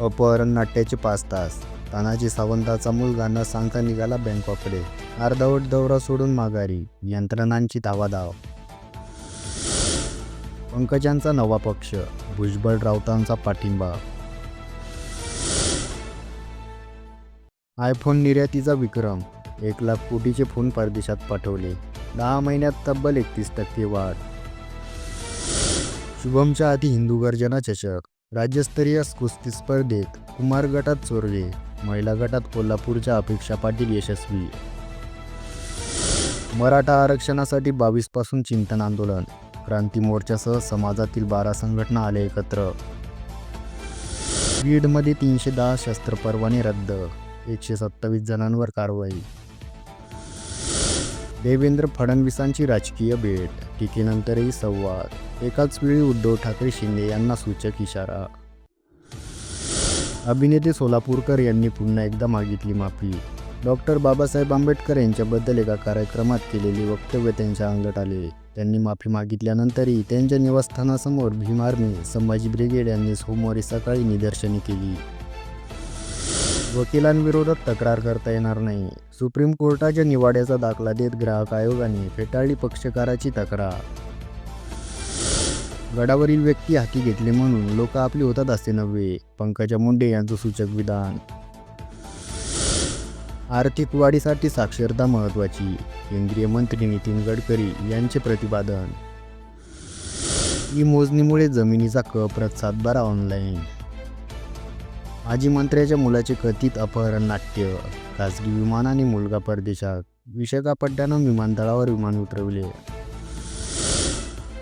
अपहरण नाट्याचे पाच तास. तानाजी सावंताचा मुलगा न सांगता निघाला बँकॉकडे. अर्धवट दौरा सोडून माघारी. यंत्रणांची धावाधाव पंकजांचा नवा पक्ष. भुजबळ राऊतांचा पाठिंबा. आयफोन निर्यातीचा विक्रम. एक लाख कोटीचे फोन परदेशात पाठवले. दहा महिन्यात तब्बल एकतीस टक्के वाढ. शुभमच्या आधी हिंदू गर्जना चषक. राज्यस्तरीय कुस्ती स्पर्धेत कुमार गटात चोरले महिला गटात कोल्हापूरच्या अपेक्षा पाटील यशस्वी. मराठा आरक्षणासाठी बावीसपासून चिंतन आंदोलन क्रांती मोर्चासह समाजातील बारा संघटना आले एकत्र. बीडमध्ये तीनशे दहा शस्त्र परवाने रद्द एकशे सत्तावीस जणांवर कारवाई. देवेंद्र फडणवीसांची राजकीय भेट. टीकेनंतरही संवाद. एकाच वेळी उद्धव ठाकरे शिंदे यांना सूचक इशारा. अभिनेते सोलापूरकर यांनी पुन्हा एकदा मागितली माफी. डॉक्टर बाबासाहेब आंबेडकर यांच्याबद्दल एका कार्यक्रमात केलेली वक्तव्य त्यांच्या अंगत आले. त्यांनी माफी मागितल्यानंतरही त्यांच्या निवासस्थानासमोर भीम आर्मी संभाजी ब्रिगेड यांनी सोमवारी सकाळी निदर्शने केली. वकिलांविरोधात तक्रार करता येणार नाही. सुप्रीम कोर्टाच्या निवाड्याचा दाखला देत ग्राहक आयोगाने फेटाळली पक्षकाराची तक्रार. गडावरील व्यक्ती हाती घेतले म्हणून लोक आपली होतात असे नव्हे पंकजा मुंडे यांचं सूचक विधान. आर्थिक वाढीसाठी साक्षरता महत्त्वाची केंद्रीय मंत्री नितीन गडकरी यांचे प्रतिपादन. ई मोजणीमुळे जमिनीचा कप्रत सातबारा ऑनलाईन माजी मंत्र्याच्या मुलाचे कथित अपहरण नाट्य खासगी विमानाने मुलगा परदेशात विशाखापट्टणम विमानतळावर विमान उतरवले.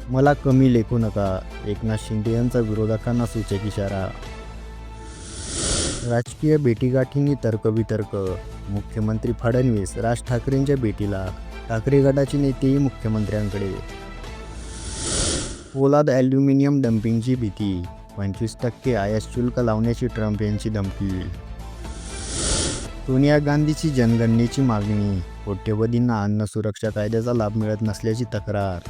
मला कमी लेखू नका. एकनाथ शिंदे यांचा विरोधकांना सूचक इशारा. राजकीय भेटीगाठींनी तर्कवितर्क. मुख्यमंत्री फडणवीस राज ठाकरेंच्या भेटीला. ठाकरे गटाचे नेतेही मुख्यमंत्र्यांकडे. पोलाद ॲल्युमिनियम डम्पिंगची भीती. पंचवीस टक्के आयात शुल्क लावण्याची ट्रम्प यांची धमकी. सोनिया गांधीची जनगणनेची मागणी कोट्यवधींना अन्न सुरक्षा कायद्याचा लाभ मिळत नसल्याची तक्रार.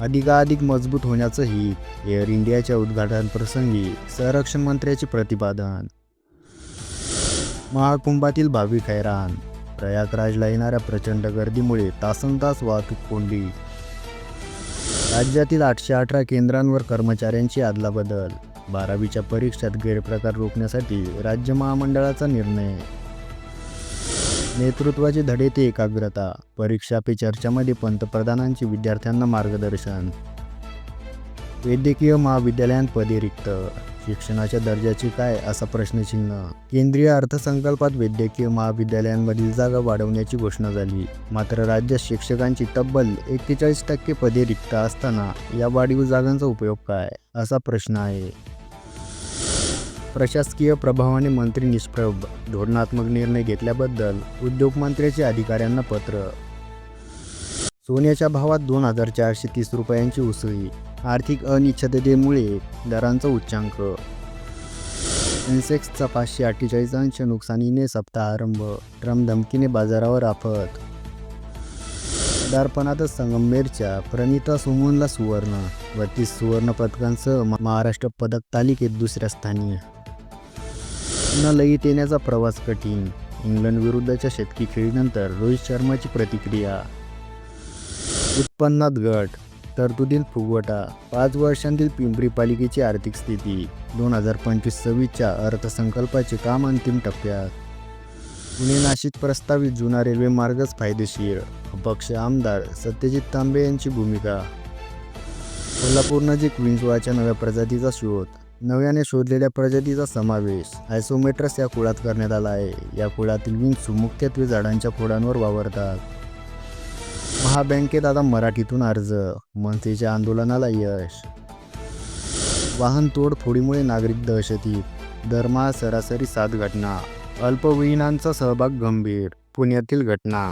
अधिकाधिक मजबूत होण्याचं हित एअर इंडियाच्या उद्घाटनप्रसंगी संरक्षण मंत्र्याचे प्रतिपादन. महाकुंभातील भाविक हैराण प्रयागराजला येणाऱ्या प्रचंड गर्दीमुळे तासन तास वाहतूक कोंडी. राज्यातील आठशे अठरा केंद्रांवर कर्मचाऱ्यांची अदलाबदल बारावीच्या परीक्षेत गैरप्रकार रोखण्यासाठी राज्य महामंडळाचा निर्णय. नेतृत्वाचे धडे ते एकाग्रता. परीक्षा पे चर्चामध्ये पंतप्रधानांचे विद्यार्थ्यांना मार्गदर्शन. वैद्यकीय महाविद्यालयांत पदे रिक्त. शिक्षणाच्या दर्जाची काय असा प्रश्नचिन्ह? केंद्रीय अर्थसंकल्पात वैद्यकीय महाविद्यालयांमधील जागा वाढवण्याची घोषणा झाली. मात्र राज्यात शिक्षकांची तब्बल एक्केचाळीस टक्के पदे रिक्त असताना या वाढीव जागांचा उपयोग काय? असा प्रश्न आहे. प्रशासकीय प्रभावाने मंत्री निष्प्रभ धोरणात्मक निर्णय घेतल्याबद्दल उद्योगमंत्र्याचे अधिकाऱ्यांना पत्र सोन्याच्या भावात दोन हजार चारशे तीस रुपयांची उसळी. आर्थिक अनिश्चिततेमुळे दरांचा उच्चांक. सेन्सेक्सचा पाचशे अठ्ठेचाळीस अंश नुकसानीने सप्ताह आरंभ. ट्रम्प धमकीने बाजारावर आफत. दारपणातच संगमेरच्या प्रणिता सोमनला सुवर्ण. बत्तीस सुवर्ण पदकांसह महाराष्ट्र पदक तालिकेत दुसऱ्या स्थानी. न लयीत येण्याचा प्रवास कठीण. इंग्लंड विरुद्धच्या शतकी खेळीनंतर रोहित शर्माची प्रतिक्रिया उत्पन्नात घट तरतुदील फुगवटा पाच वर्षांतील पिंपरी पालिकेची आर्थिक स्थिती दोन हजार पंचवीस सव्वीसच्या अर्थसंकल्पाचे काम अंतिम टप्प्यात. पुणे नाशिक प्रस्तावित जुना रेल्वे मार्गच फायदेशीर अपक्ष आमदार सत्यजित तांबे यांची भूमिका. कोल्हापूर नजीक विंचवाच्या नव्या प्रजातीचा शोध नव्याने शोधलेल्या प्रजातीचा समावेश आयसोमेट्रस या कुळात करण्यात आला आहे. या कुळातील विंचू मुख्यत्वे झाडांच्या खोडांवर वावरतात. महाबँकेत आता मराठीतून अर्ज मनसेच्या आंदोलनाला यश. वाहन तोडफोडीमुळे नागरिक दहशतीत दरमहा सरासरी सात घटना अल्पवयीनांचा सहभाग गंभीर पुण्यातील घटना.